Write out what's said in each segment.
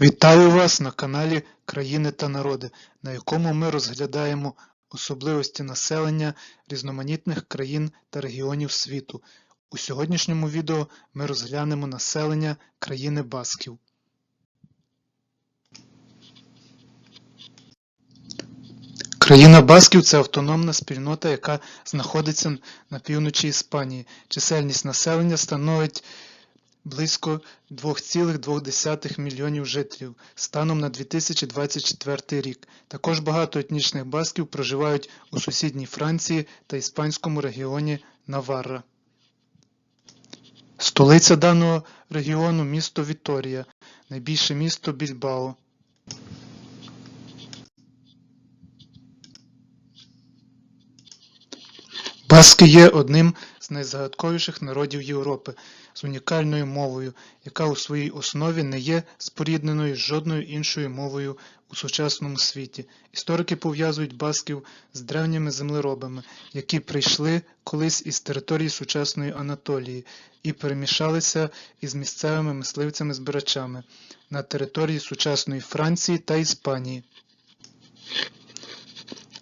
Вітаю вас на каналі Країни та Народи, на якому ми розглядаємо особливості населення різноманітних країн та регіонів світу. У сьогоднішньому відео ми розглянемо населення країни Басків. Країна Басків це автономна спільнота, яка знаходиться на півночі Іспанії. Чисельність населення становить близько 2,2 мільйонів жителів станом на 2024 рік. Також багато етнічних басків проживають у сусідній Франції та іспанському регіоні Наварра. Столиця даного регіону місто Віторія, найбільше місто Більбао. Баски є одним з найзагадковіших народів Європи з унікальною мовою, яка у своїй основі не є спорідненою з жодною іншою мовою у сучасному світі. Історики пов'язують басків з древніми землеробами, які прийшли колись із території сучасної Анатолії і перемішалися із місцевими мисливцями-збирачами на території сучасної Франції та Іспанії.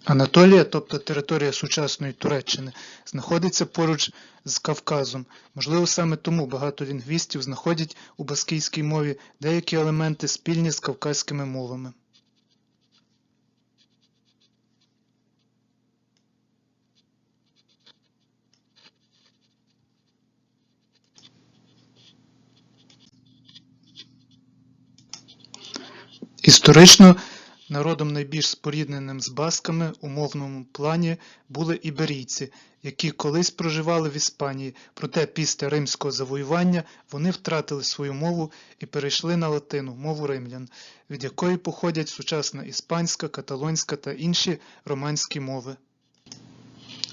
Анатолія, тобто територія сучасної Туреччини, знаходиться поруч з Кавказом. Можливо, саме тому багато лінгвістів знаходять у баскійській мові деякі елементи спільні з кавказькими мовами. Історично Народом найбільш спорідненим з басками у мовному плані були іберійці, які колись проживали в Іспанії, проте після римського завоювання вони втратили свою мову і перейшли на латину, мову римлян, від якої походять сучасна іспанська, каталонська та інші романські мови.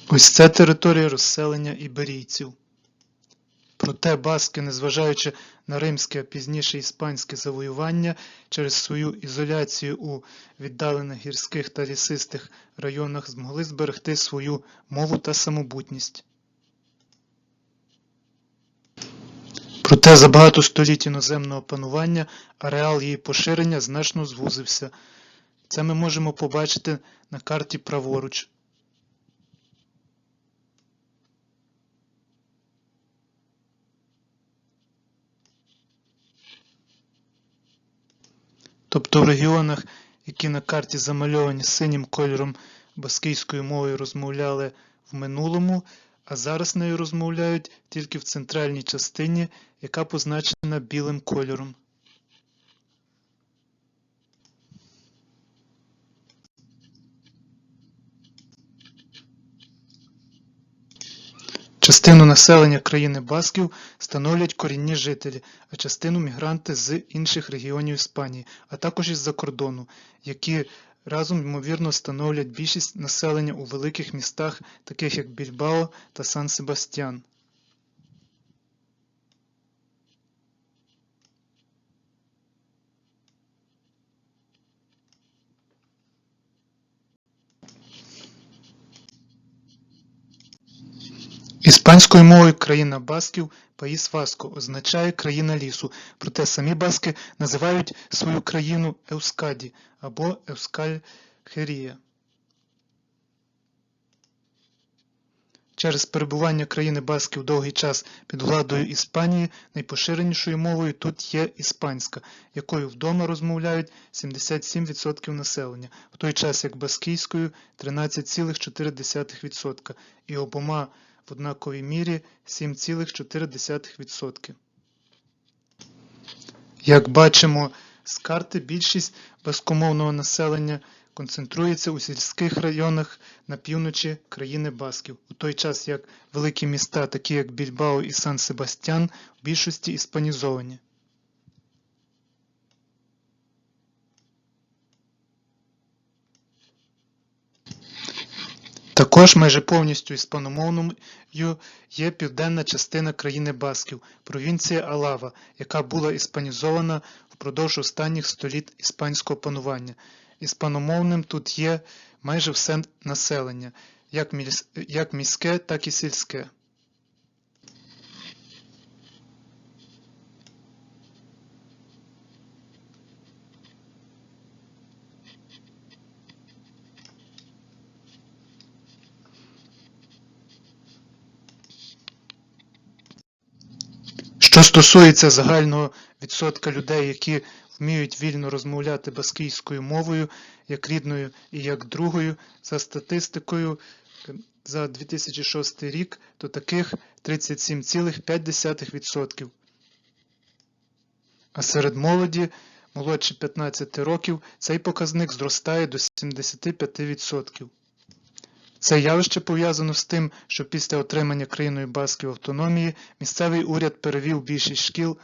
Ось це територія розселення іберійців. Проте баски, незважаючи на римське, а пізніше іспанське завоювання, через свою ізоляцію у віддалених гірських та лісистих районах змогли зберегти свою мову та самобутність. Проте за багато століть іноземного панування ареал її поширення значно звузився. Це ми можемо побачити на карті праворуч. Тобто в регіонах, які на карті замальовані синім кольором баскійською мовою розмовляли в минулому, а зараз нею розмовляють тільки в центральній частині, яка позначена білим кольором. Частину населення країни Басків становлять корінні жителі, а частину мігранти з інших регіонів Іспанії, а також із-за кордону, які разом ймовірно становлять більшість населення у великих містах, таких як Більбао та Сан-Себастьян. Іспанською мовою країна басків Паїс Васко означає країна лісу, проте самі баски називають свою країну Еускаді або Еускаль-Херія. Через перебування країни Басків довгий час під владою Іспанії найпоширенішою мовою тут є іспанська, якою вдома розмовляють 77% населення, в той час як баскійською 13,4% і обома в однаковій мірі 7,4%. Як бачимо з карти, більшість баскомовного населення концентрується у сільських районах на півночі країни Басків, у той час як великі міста, такі як Більбао і Сан-Себастьян, в більшості іспанізовані. Також майже повністю іспаномовною є південна частина країни Басків, провінція Алава, яка була іспанізована впродовж останніх століть іспанського панування. Іспаномовним тут є майже все населення, як міське, так і сільське. Що стосується загального відсотка людей, які вміють вільно розмовляти баскійською мовою, як рідною і як другою, за статистикою за 2006 рік, то таких 37,5%. А серед молоді, молодші 15 років, цей показник зростає до 75%. Це явище пов'язано з тим, що після отримання країною Басків автономії місцевий уряд перевів більшість шкіл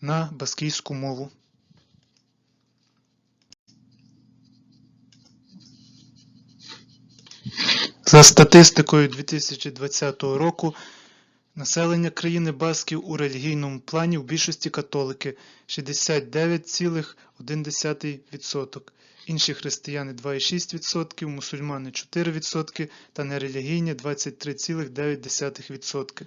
на баскійську мову. За статистикою 2020 року, населення країни Басків у релігійному плані в більшості католики 69,1%, інші християни 2,6%, мусульмани 4% та нерелігійні 23,9%.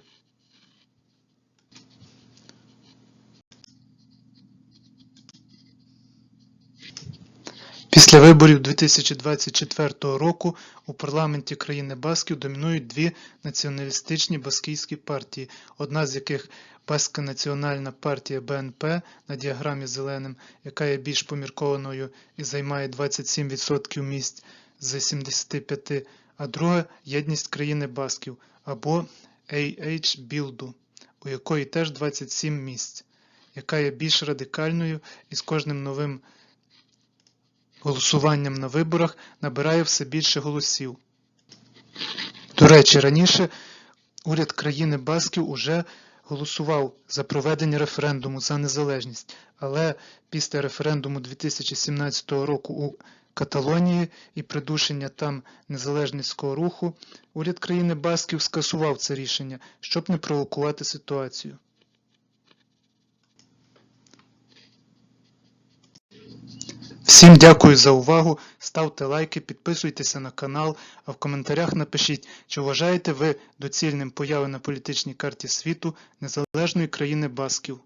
Після виборів 2024 року у парламенті країни Басків домінують дві націоналістичні баскійські партії, одна з яких Баскська національна партія БНП на діаграмі зеленим, яка є більш поміркованою і займає 27% місць з 75, а друга єдність країни Басків або AH Білду, у якої теж 27 місць, яка є більш радикальною і з кожним новим голосуванням на виборах набирає все більше голосів. До речі, раніше уряд країни Басків уже голосував за проведення референдуму за незалежність, але після референдуму 2017 року у Каталонії і придушення там незалежницького руху уряд країни Басків скасував це рішення, щоб не провокувати ситуацію. Всім дякую за увагу. Ставте лайки, підписуйтеся на канал, а в коментарях напишіть, чи вважаєте ви доцільним появи на політичній карті світу незалежної країни Басків.